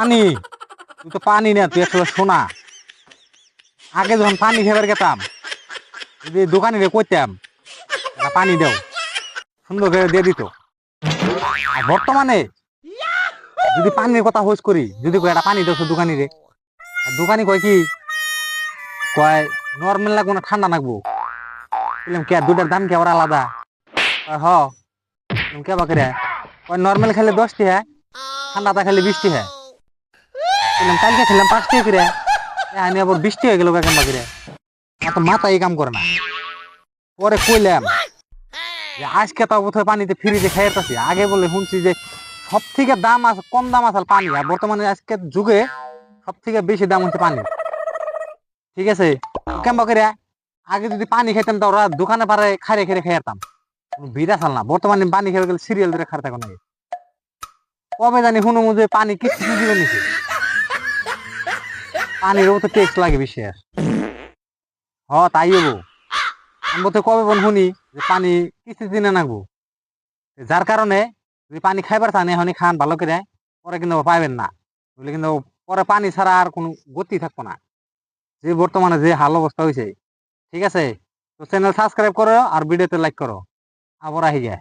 পানি? তুই তো পানি না তুই আসলে সোনা আগে যখন পানি খেবার গেতাম যদি দোকানি একটা পানি দাও। সুন্দর করে দিয়ে দিত। বর্তমানে যদি পানির কথা হোস করি যদি কই একটা পানি দাও দোকানি রে দোকানি কয় কি কয় নর্মাল লাগবো না ঠান্ডা লাগবো বললাম কে দুটার দাম কি আবার আলাদা? কয়, হ। কে বাকি রে কয় নর্মাল খেলে দশটি হ্যাঁ ঠান্ডাটা খেলে বৃষ্টি হ্যাঁ। বললাম কালকে খেলাম পাঁচটি করে। আমি আবার বৃষ্টি হয়ে গেল কেমন বাকি এত মাথা এই কাম করে না। পরে কইলাম, যে আজকে তো কোথায় পানিতে ফ্রিজে খাইতেছি। আগে বলে শুনছি যে সব থেকে দাম আছে, কম দাম আছে পানি, আর বর্তমানে আজকে যুগে সব থেকে বেশি দাম হচ্ছে পানি। ঠিক আছে? কেমন করে আগে যদি পানি খেতাম তো ওরা দোকানে পারে খারে খেরে খেতাম ভিড়া চাল না। বর্তমানে পানি খেয়ে গেলে সিরিয়াল ধরে খার থাকো না কবে জানি শুনো যে পানি কিছু দিবে নিছে পানির তো টেস্ট লাগে বিশেষ। হ, তাই হব আমি তো কবে বল শুনি যে পানি কিছু দিনে নাগবো যার কারণে যদি পানি খাইবার চান, এখনই খান ভালো করে, পরে কিন্তু পাইবেন না। বুঝলে কিন্তু পরে পানি ছাড়া আর কোনো গতি থাকব না। যে বর্তমানে যে হাল অবস্থা হয়েছে ঠিক আছে? তো চ্যানেল সাবস্ক্রাইব করো আর ভিডিওতে লাইক করো। আবার আহি যায়।